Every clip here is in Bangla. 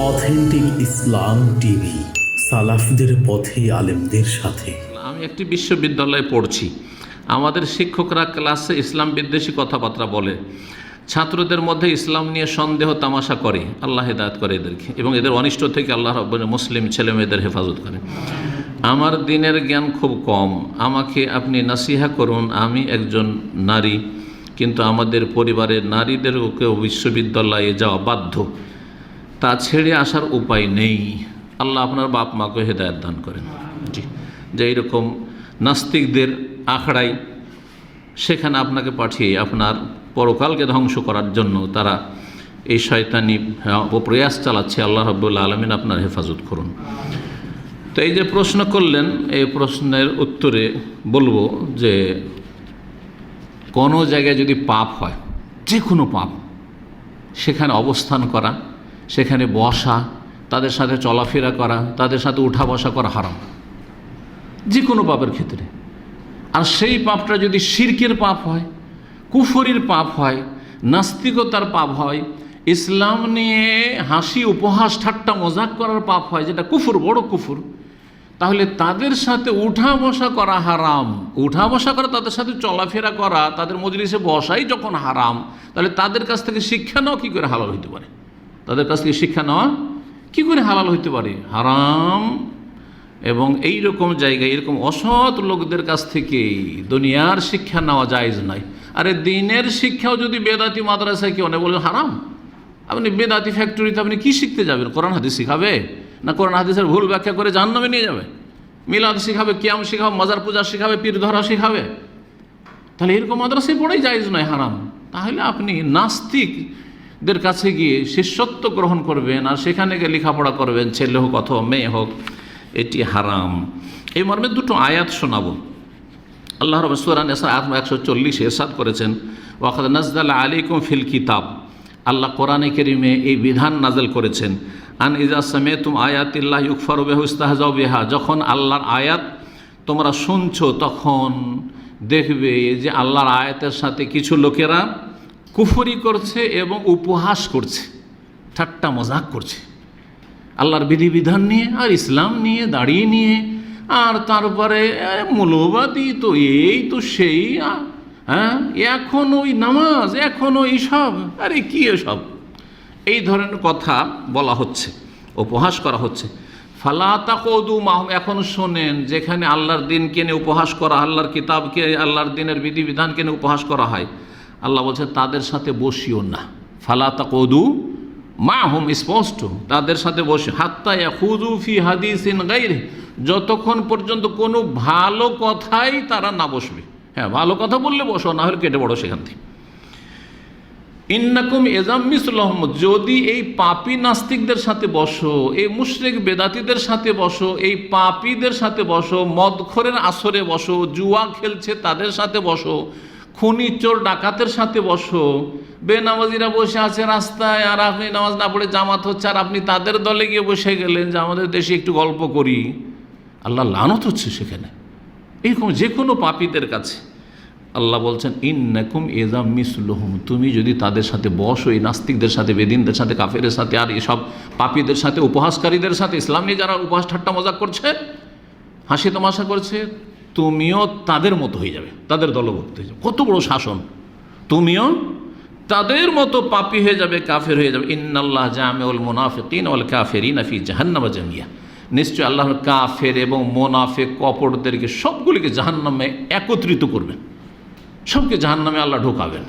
অথেন্টিক ইসলাম টিভি, সালাফদের পথে আলেমদের সাথে। আমি একটি বিশ্ববিদ্যালয়ে পড়ছি। আমাদের শিক্ষকরা ক্লাসে ইসলাম বিদ্বেষী কথাবার্তা বলে। ছাত্রদের মধ্যে ইসলাম নিয়ে সন্দেহ, তামাশা করে। আল্লাহ হেদায়ত করে এদেরকে। এবং এদের অনিষ্ট থেকে আল্লাহ মুসলিম ছেলে মেয়েদের হেফাজত করে। আমার দিনের জ্ঞান খুব কম। আমাকে আপনি নাসিহা করুন, আমি একজন নারী। কিন্তু আমাদের পরিবারের নারীদেরকেও বিশ্ববিদ্যালয়ে যাওয়া বাধ্য। তা ছেড়ে আসার উপায় নেই। আল্লাহ আপনার বাপ মাকে হেদায়ত দান করেন। জি। যে এইরকম নাস্তিকদের আখড়াই সেখানে আপনাকে পাঠিয়ে আপনার পরকালকে ধ্বংস করার জন্য তারা এই শয়তানি হ্যাঁ, প্রয়াস চালাচ্ছে আল্লাহ রব্বুল্লা আলমিন আপনার হেফাজত করুন। তো এই যে প্রশ্ন করলেন এই প্রশ্নের উত্তরে বলব যে কোনো জায়গায় যদি পাপ হয় যে কোনো পাপ সেখানে অবস্থান করা সেখানে বসা, তাদের সাথে চলাফেরা করা, তাদের সাথে উঠা বসা করা হারাম। যে কোনো পাপের ক্ষেত্রে। আর সেই পাপটা যদি শিরকের পাপ হয়, কুফরির পাপ হয়, নাস্তিকতার পাপ হয়, ইসলাম নিয়ে হাসি, উপহাস, ঠাট্টা, মজাক করার পাপ হয়, যেটা কুফুর, বড় কুফুর, তাহলে তাদের সাথে উঠা বসা করা হারাম। উঠা বসা করা, তাদের সাথে চলাফেরা করা, তাদের মজলিসে বসাই যখন হারাম, তাহলে তাদের কাছ থেকে শিক্ষা নেওয়া কী করে হালাল হইতে পারে। তাদের কাছ থেকে শিক্ষা নেওয়া কী করে হালাল হইতে পারে? হারাম। এবং এই রকম জায়গায়, এরকম অসৎ লোকদের কাছ থেকে দুনিয়ার শিক্ষা নেওয়া জায়জ নাই আরে দিনের শিক্ষাও যদি বেদাতি মাদ্রাসায় কেউ নেই বলে হারাম। আপনি বেদাতি ফ্যাক্টরিতে আপনি কি শিখতে যাবেন? কোরআন হাদিস শিখাবে? না কোরআন হাদিসের ভুল ব্যাখ্যা করে জাহান্নামে নিয়ে যাবে? মিলাদ শিখাবে, কিয়াম শিখাবে, মাজার পূজা শিখাবে পীর ধরা শিখাবে? তাহলে এরকম মাদ্রাসায় পড়েই জায়জ নয়, হারাম। তাহলে আপনি নাস্তিকদের কাছে গিয়ে শিষ্যত্ব গ্রহণ করবেন আর সেখানে গিয়ে লেখাপড়া করবেন, ছেলে হোক অথবা মেয়ে হোক, এটি হারাম। এই মর্মে দুটো আয়াত শোনাবো। আল্লাহ রব সুরান আত্ম একশো চল্লিশে এরশাদ করেছেন ওয়াখাদ নাজদাল আলিকুম ফিল কিতাব। আল্লাহ কোরআনে কেরিমে এই বিধান নাজেল করেছেন, আন ইজা সামেতুম আয়াতিল্লাহ ইউকফর বেহু ইস্তাহজাও বেহা। যখন আল্লাহর আয়াত তোমরা শুনছো, তখন দেখবে যে আল্লাহর আয়াতের সাথে কিছু লোকেরা কুফরি করছে এবং উপহাস করছে, ঠাট্টা মজাক করছে। আল্লাহর বিধিবিধান নিয়ে আর ইসলাম নিয়ে, দাঁড়িয়ে নিয়ে, আর তারপরে মৌলবাদী তো এই তো সেই হ্যাঁ এখন ওই নামাজ, এখন ওই সব, আরে কি এসব? এই ধরনের কথা বলা হচ্ছে, উপহাস করা হচ্ছে। ফালাতা কৌদু মাহম, এখন শোনেন, যেখানে আল্লাহর দিনকে নিয়ে উপহাস করা, আল্লাহর কিতাবকে, আল্লাহর দিনের বিধিবিধানকে নিয়ে উপহাস করা হয়। আল্লাহ বলছে, তাদের সাথে বসিও না। ফালাতা কৌদু মা হুম স্পষ্ট। তাদের সাথে বসে, হাত্তা খুদু ফি হাদিসিন গাইরে যতক্ষণ পর্যন্ত কোনো ভালো কথাই তারা না বসবে। হ্যাঁ ভালো কথা বললে বসো, না হলে কেটে পড়ো সেখান থেকে। ইন্নাকুম এজাম্মিসুল্লাহম যদি এই পাপি নাস্তিকদের সাথে বসো, এই মুশরিক বেদাতিদের সাথে বসো, এই পাপীদের সাথে বসো, মদখরের আসরে বসো, জুয়া খেলছে তাদের সাথে বসো খুনি চোর ডাকাতের সাথে বসো। বেনামাজিরা বসে আছে রাস্তায়, আর আপনি নামাজ না পড়ে জামাত হচ্ছে, আর আপনি তাদের দলে গিয়ে বসে গেলেন যে আমাদের দেশে একটু গল্প করি। আল্লাহ লানত হচ্ছে সেখানে। এরকম যে কোনো পাপীদের কাছে। আল্লাহ বলছেন, ইন্নাকুম এজাম মিসলুহুম। তুমি যদি তাদের সাথে বসো, এই নাস্তিকদের সাথে, বেদিনদের সাথে কাফেরের সাথে, আর এসব পাপীদের সাথে, উপহাসকারীদের সাথে, ইসলাম নিয়ে যারা উপহাস ঠাট্টা মজাক করছে, হাসি তামাশা করছে তুমিও তাদের মতো হয়ে যাবে, তাদের দলভুক্ত হয়ে যাবে। কত বড় শাসন। তুমিও তাদের মতো পাপি হয়ে যাবে, কাফের হয়ে যাবে। ইন্নাল্লাহ জামেউল মুনাফিকিন ওয়াল কাফেরিন ফি জাহান্নামা জামিয়া। নিশ্চয় আল্লাহ কাফের এবং মোনাফে কপড়দেরকে সবগুলিকে জাহান্নামে একত্রিত করবেন। সবকে জাহান নামে আল্লাহ ঢোকাবেন।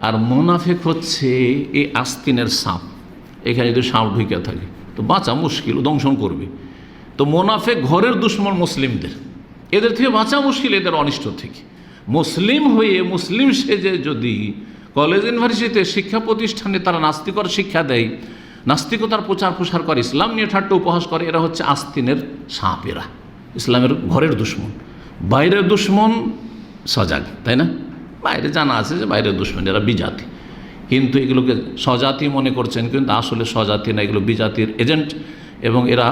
আর মোনাফেক হচ্ছে এই আস্তিনের সাপ। এখানে যদি সাপ ঢুকে থাকে, তো বাঁচা মুশকিল দংশন করবে। তো মোনাফেক ঘরের দুশ্মন মুসলিমদের। এদের থেকে বাঁচা মুশকিল, এদের অনিষ্ট থেকে। মুসলিম হয়ে, মুসলিম সেজে যদি কলেজ, ইউনিভার্সিটিতে শিক্ষা প্রতিষ্ঠানে তারা নাস্তিকর শিক্ষা দেয়, নাস্তিকতার প্রচার প্রসার করে, ইসলাম নিয়ে ঠাট্টা উপহাস করে, এরা হচ্ছে আস্তিনের সাপেরা ইসলামের ঘরের দুশ্মন। বাইরের দুশ্মন সজাগ, তাই না? বাইরে জানা আছে যে বাইরের দুশ্মন, এরা বিজাতি। কিন্তু এগুলোকে স্বজাতি মনে করছেন, কিন্তু আসলে স্বজাতি না, এগুলো বিজাতির এজেন্ট এবং এরা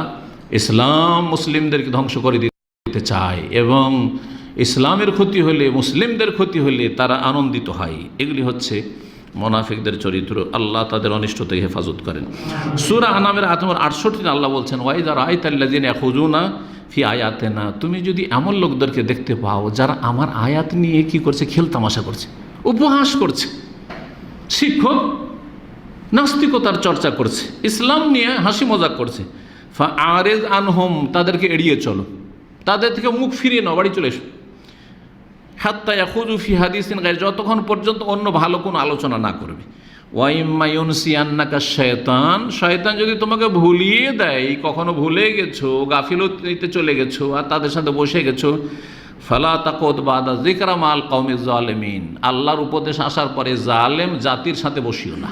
ইসলাম মুসলিমদেরকে ধ্বংস করে দিতে চায় এবং ইসলামের ক্ষতি হলে, মুসলিমদের ক্ষতি হলে তারা আনন্দিত হয়। এগুলি হচ্ছে মোনাফিকদের চরিত্র। আল্লাহ তাদের অনিষ্ট থেকে হেফাজত করেন। সুরা আনামের আতমের আটষট্টি আল্লাহ বলছেন ওয়াইদার আয়তাল্লাদিন খুজুনা ফি আয়াতে না তুমি যদি এমন লোকদেরকে দেখতে পাও যারা আমার আয়াত নিয়ে কি করছে? খেল তামাশা করছে, উপহাস করছে, শিক্ষক নাস্তিকতার চর্চা করছে, ইসলাম নিয়ে হাসি মজাক করছে। ফা আরেজ আনহোম, তাদেরকে এড়িয়ে চলো। তাদের থেকে মুখ ফিরিয়ে নাও, বাড়ি চলে এসো। হাত্তা ইয়াখুজুফি হাদিসিন গায়ে যতক্ষণ পর্যন্ত অন্য ভালো কোনো আলোচনা না করবে। ওয়াইমায়ুনসিয়ান্নাকা শয়তান শয়তান যদি তোমাকে ভুলিয়ে দেয়, কখনো ভুলে গেছো গাফিলতিতে চলে গেছো, আর তাদের সাথে বসে গেছো, ফালা তাকত বাদা জিকরা মাল কৌমি জালেমিন আল্লাহর উপদেশ আসার পরে জালেম জাতির সাথে বসিও না।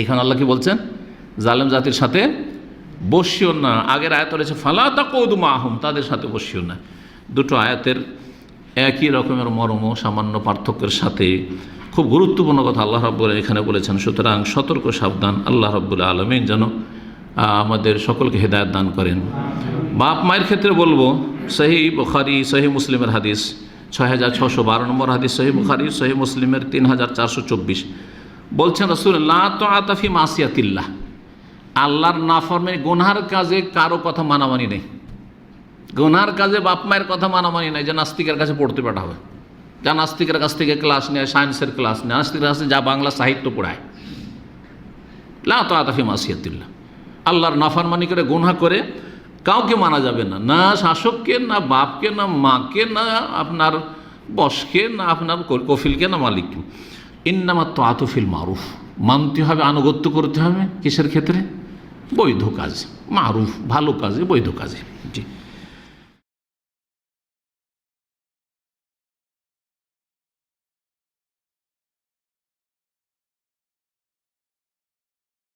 এখানে আল্লাহ কি বলছেন? জালেম জাতির সাথে বসিও না। আগের আয়াত রয়েছে ফালা তাকদ মাহুম তাদের সাথে বসিও না। দুটো আয়াতের একই রকমের মর্ম, সামান্য পার্থক্যের সাথে। খুব গুরুত্বপূর্ণ কথা আল্লাহ রব্বুল এখানে বলেছেন, সুতরাং সতর্ক, সাবধান, আল্লাহ রব্বুল আলমিন যেন আমাদের সকলকে হেদায়ত দান করেন। বাপ মায়ের ক্ষেত্রে বলব, সহি বুখারি, সহি মুসলিমের হাদিস ছয় হাজার ছশো বারো নম্বর হাদিস, সহি বুখারি, সহি মুসলিমের তিন হাজার চারশো চব্বিশ। বলছেন রসুল, লা তো আতাফি মাসিয়াতিল্লাহ আল্লাহর নাফরমে গুনহার কাজে কারও কথা মানামানি নেই। গুনহার কাজে বাপ মায়ের কথা মানামানি নেই যে নাস্তিকের কাছে পড়তে পাঠাবে। যা নাস্তিকের কাছ থেকে ক্লাস নেয়, সায়েন্সের ক্লাস নেয়, নাস্তিকের কাছে যা বাংলা সাহিত্য পড়ায়। লা তো আতাফি মাসিয়াতিল্লাহ। আল্লাহর নাফরমানি করে, গুনহা করে কাউকে মানা যাবে না। না শাসককে, না বাপকে, না মাকে, না আপনার বসকে, না আপনার কফিলকে, না মালিককে। ইন্নামার তো আতফিল মারুফ। মানতে হবে, আনুগত্য করতে হবে কিসের ক্ষেত্রে? বৈধ কাজ মারুফ ভালো কাজে বৈধ কাজে।